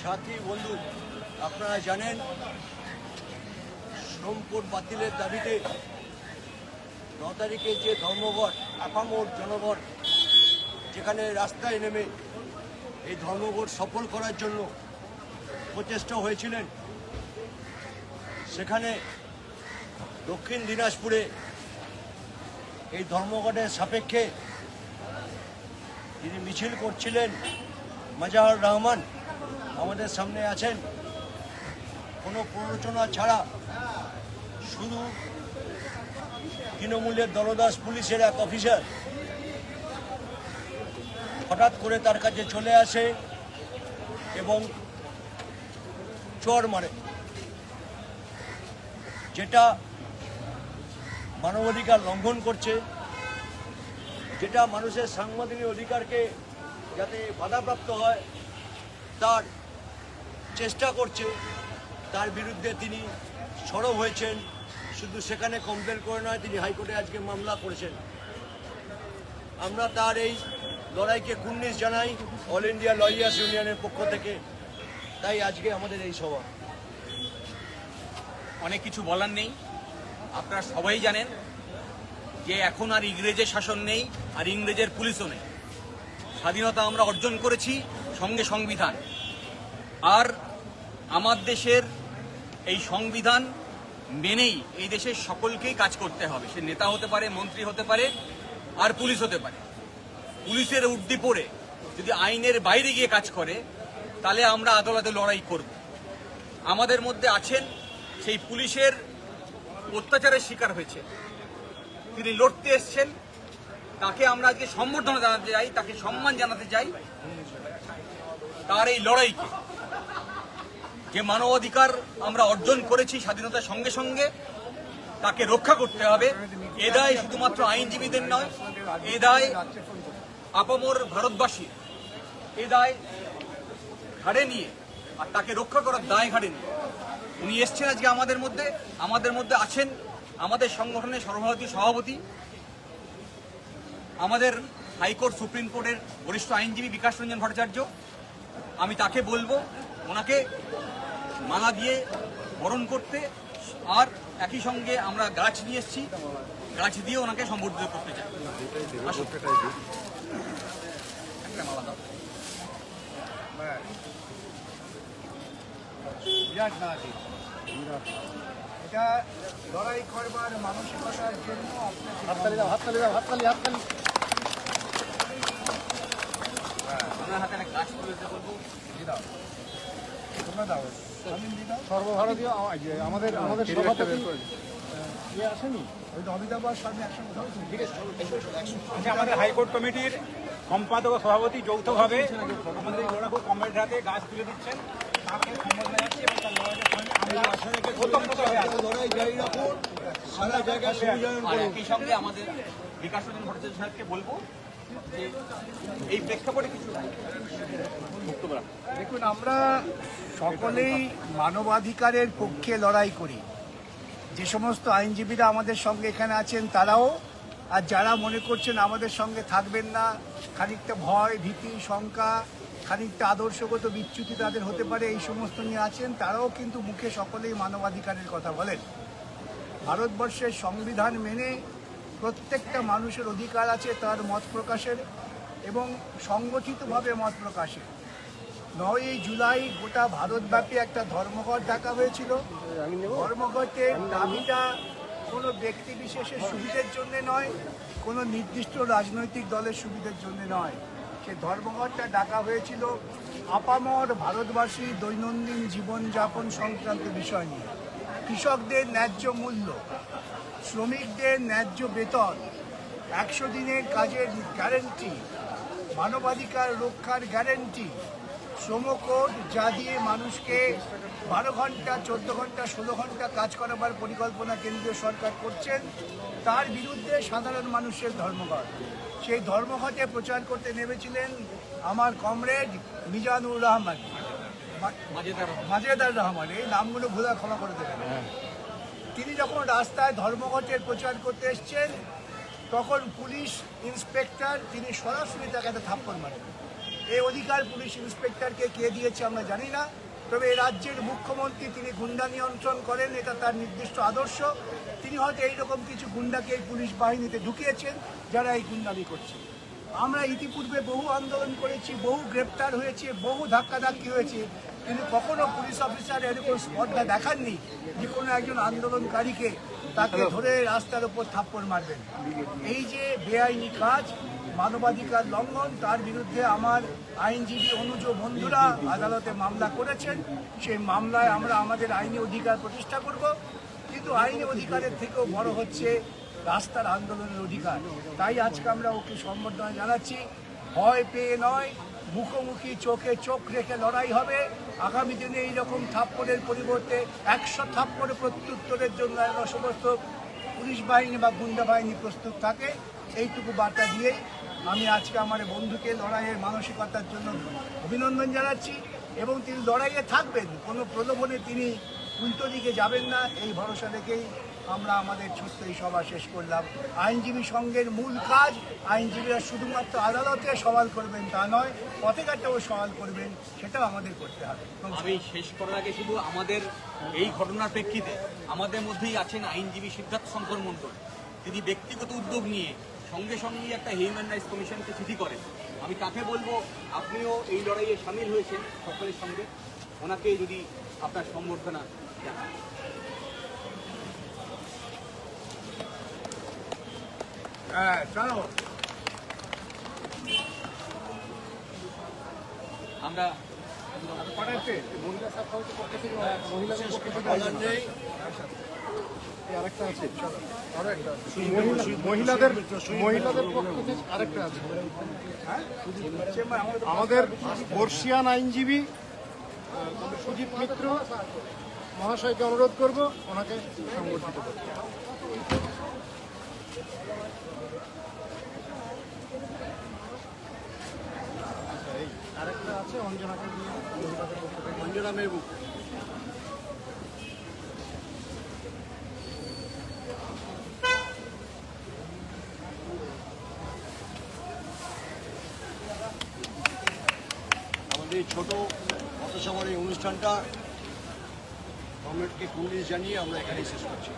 সাথী বন্ধু, আপনারা জানেন শ্রম বাতিলের দাবিতে ন তারিখে যে ধর্মঘট, আপামোর জনগণ যেখানে রাস্তায় নেমে এই ধর্মঘট সফল করার জন্য প্রচেষ্টা হয়েছিলেন, সেখানে দক্ষিণ দিনাজপুরে এই ধর্মঘটের সাপেক্ষে তিনি মিছিল করছিলেন মাজাহার রহমান। আমাদের সামনে আছেন। কোনো প্ররোচনা ছাড়া শুধু তৃণমূলের দলদাস পুলিশের এক অফিসার। হঠাৎ করে তার কাছে চলে আসে এবং চর মারে। যেটা মানবাধিকার লঙ্ঘন করছে, যেটা মানুষের সাংবাদিক অধিকারকে যাতে বাধাপ্রাপ্ত হয়, তার চেষ্টা করছে তার বিরুদ্ধে তিনি সরব হয়েছেন। শুধু সেখানে কমপ্লেন করে নয়, তিনি হাইকোর্টে আজকে মামলা করেছেন। আমরা তার এই লড়াইকে কুন্নিস জানাই অল ইন্ডিয়া লয়ার্স ইউনিয়নের পক্ষ থেকে। তাই আজকে আমাদের এই সভা। অনেক কিছু বলার নেই। আপনারা সবাই জানেন যে এখন আর ইংরেজের শাসন নেই, আর ইংরেজের পুলিশও নেই। স্বাধীনতা আমরা অর্জন করেছি সঙ্গে সংবিধান। আর আমার দেশের এই সংবিধান মেনেই এই দেশের সকলকেই কাজ করতে হবে। সে নেতা হতে পারে, মন্ত্রী হতে পারে, আর পুলিশ হতে পারে। পুলিশের উর্দি পড়ে যদি আইনের বাইরে গিয়ে কাজ করে, তাহলে আমরা আদালতে লড়াই করব। আমাদের মধ্যে আছেন সেই পুলিশের অত্যাচারের শিকার হয়েছে। তিনি লড়তে এসছেন। তাকে আমরা আজকে সম্বর্ধনা জানাতে চাই, তাকে সম্মান জানাতে চাই। তার এই লড়াইকে যে মানবাধিকার আমরা অর্জন করেছি স্বাধীনতার সঙ্গে সঙ্গে, তাকে রক্ষা করতে হবে। এ দায় শুধুমাত্র আইনজীবীদের নয় এ দায় আপামর ভারতবাসীর এ দায় ঘাড়ে নিয়ে আর তাকে রক্ষা করার দায় ঘাড়ে নিয়ে। উনি এসছেন আজকে আমাদের মধ্যে আমাদের মধ্যে আছেন আমাদের সংগঠনের সর্বভারতীয় সভাপতি, আমাদের হাইকোর্ট, সুপ্রিম কোর্টের বরিষ্ঠ আইনজীবী বিকাশ রঞ্জন ভট্টাচার্য। আমি তাকে বলব, ওনাকে মালা দিয়ে বরণ করতে আর একই সঙ্গে আমরা গাছ নিয়ে এসেছি। গাছ দিয়ে ওনাকে সম্বর্ধিত করতে চাই। একটা মালা দাও। বিরাট এটা লড়াই করবার মানসিকতার জন্য হাততালি দাও হাততালি দাও হাততালি হাততালি। ওনার হাতে একটা গাছ তুলে বলব। দাও। তোমরা দাও। সর্বভারতীয় আমাদের আমাদের সভাপতি ইয়ে আচ্ছা আমাদের হাইকোর্ট কমিটির সম্পাদক ও সভাপতি যৌথভাবে আমাদের কমরেড হাতে গাছ তুলে দিচ্ছেন। তাকে এবং তার সারা জায়গায় আমাদের বিকাশ রঞ্জন ভট্টাচার্য সাহেবকে বলব এই প্রেক্ষাপটে কিছু দেখুন, আমরা সকলেই মানবাধিকারের পক্ষে লড়াই করি। যে সমস্ত আইনজীবীরা আমাদের সঙ্গে এখানে আছেন, তারাও, আর যারা মনে করছেন আমাদের সঙ্গে থাকবেন না, খানিকটা ভয়, ভীতি, শঙ্কা, খানিকটা আদর্শগত বিচ্যুতি তাদের হতে পারে, এই সমস্ত নিয়ে আছেন, তারাও কিন্তু মুখে সকলেই মানবাধিকারের কথা বলেন। ভারতবর্ষের সংবিধান মেনে প্রত্যেকটা মানুষের অধিকার আছে তার মত প্রকাশের এবং সংগঠিতভাবে মত প্রকাশের। নয়ই জুলাই গোটা ভারতব্যাপী একটা ধর্মঘট ডাকা হয়েছিল। ধর্মঘটের দাবিটা কোনো ব্যক্তি বিশেষের সুবিধের জন্য নয়, কোনো নির্দিষ্ট রাজনৈতিক দলের সুবিধের জন্য নয়। সে ধর্মঘটটা ডাকা হয়েছিল আপামর ভারতবাসী দৈনন্দিন জীবনযাপন সংক্রান্ত বিষয় নিয়ে। কৃষকদের ন্যায্য মূল্য শ্রমিকদের ন্যায্য বেতন একশো দিনের কাজের গ্যারেন্টি মানবাধিকার রক্ষার গ্যারেন্টি শ্রমকোড যা দিয়ে মানুষকে বারো ঘণ্টা চোদ্দ ঘণ্টা ষোলো ঘণ্টা কাজ করাবার পরিকল্পনা কেন্দ্রীয় সরকার করছেন তার বিরুদ্ধে সাধারণ মানুষের ধর্মঘট। সেই ধর্মঘটে প্রচার করতে নেমেছিলেন আমার কমরেড মিজানুর রহমান। মাজেদার মাজেদার রহমান। এই নামগুলো ভুলা ক্ষমা করে দেবেন। তিনি যখন রাস্তায় ধর্মঘটের প্রচার করতে এসছেন, তখন পুলিশ ইন্সপেক্টর তিনি সরাসরি তাকে একটা থাপ্পড় মারেন। এই অধিকার পুলিশ ইন্সপেক্টরকে কে দিয়েছে আমরা জানি না, তবে এই রাজ্যের মুখ্যমন্ত্রী তিনি গুন্ডা নিয়ন্ত্রণ করেন, এটা তার নির্দিষ্ট আদর্শ। তিনি হয়তো এইরকম কিছু গুন্ডাকে এই পুলিশ বাহিনীতে ঢুকিয়েছেন, যারা এই গুন্ডামি করছে। আমরা ইতিপূর্বে বহু আন্দোলন করেছি, বহু গ্রেপ্তার হয়েছে, বহু ধাক্কাধাক্কি হয়েছে। কিন্তু কখনো পুলিশ অফিসার এরকম স্পর্ধা দেখাননি যে কোনো একজন আন্দোলনকারীকে তাকে ধরে রাস্তার উপর থাপ্পড় মারবেন। এই যে বেআইনি কাজ মানবাধিকার লঙ্ঘন তার বিরুদ্ধে আমার আইনজীবী অনুজ বন্ধুরা আদালতে মামলা করেছেন। সেই মামলায় আমরা আমাদের আইনি অধিকার প্রতিষ্ঠা করব। কিন্তু আইনি অধিকারের থেকেও বড় হচ্ছে রাস্তার আন্দোলনের অধিকার। তাই আজকে আমরা ওকে সম্বর্ধনা জানাচ্ছি। ভয় পেয়ে নয় মুখোমুখি চোখে চোখ রেখে লড়াই হবে। আগামী দিনে এইরকম থাপ্পড়ের পরিবর্তে একশো থাপ্পড় প্রত্যুত্তরের জন্য সমস্ত পুলিশ বাহিনী বা গুন্ডা বাহিনী প্রস্তুত থাকে। এইটুকু বার্তা দিয়ে আমি আজকে আমার বন্ধুকে লড়াইয়ের মানসিকতার জন্য অভিনন্দন জানাচ্ছি এবং তিনি লড়াইয়ে থাকবেন। কোনো প্রলোভনে তিনি উল্টো দিকে যাবেন না, এই ভরসা রেখেই আমরা আমাদের ছোট্ট এই সভা শেষ করলাম। আইনজীবী সংঘের মূল কাজ, আইনজীবীরা শুধুমাত্র আদালতে সওয়াল করবেন তা নয় পথে ঘাটেও সওয়াল করবেন, সেটাও আমাদের করতে হবে। আমি শেষ করার আগে শুধু আমাদের এই ঘটনার প্রেক্ষিতে আমাদের মধ্যেই আছেন আইনজীবী সিদ্ধার্থ শঙ্কর মণ্ডল। তিনি ব্যক্তিগত উদ্যোগ নিয়ে সঙ্গে সঙ্গে একটা হিউম্যান রাইটস কমিশনকে চিঠি করেন। আমি তাকে বলব? আপনিও এই লড়াইয়ে সামিল হয়েছেন সকলের সঙ্গে। ওনাকে যদি আপনার সম্বর্ধনা জানান। হ্যাঁ চলো আমরা মহিলাদের মহিলাদের পক্ষ আরেকটা আছে। আমাদের বর্ষিয়ান আইনজীবী সুজিত মিত্র মহাশয়কে অনুরোধ করব ওনাকে সংগঠিত করতে আচ্ছা, এই আরেকটা আছে অঞ্জনাকে অঞ্জনা মেহবুব। আমাদের ছোট পথসভার এই অনুষ্ঠানটা গভর্নমেন্টকে কুন্ডিস জানিয়ে আমরা এখানেই শেষ করছি।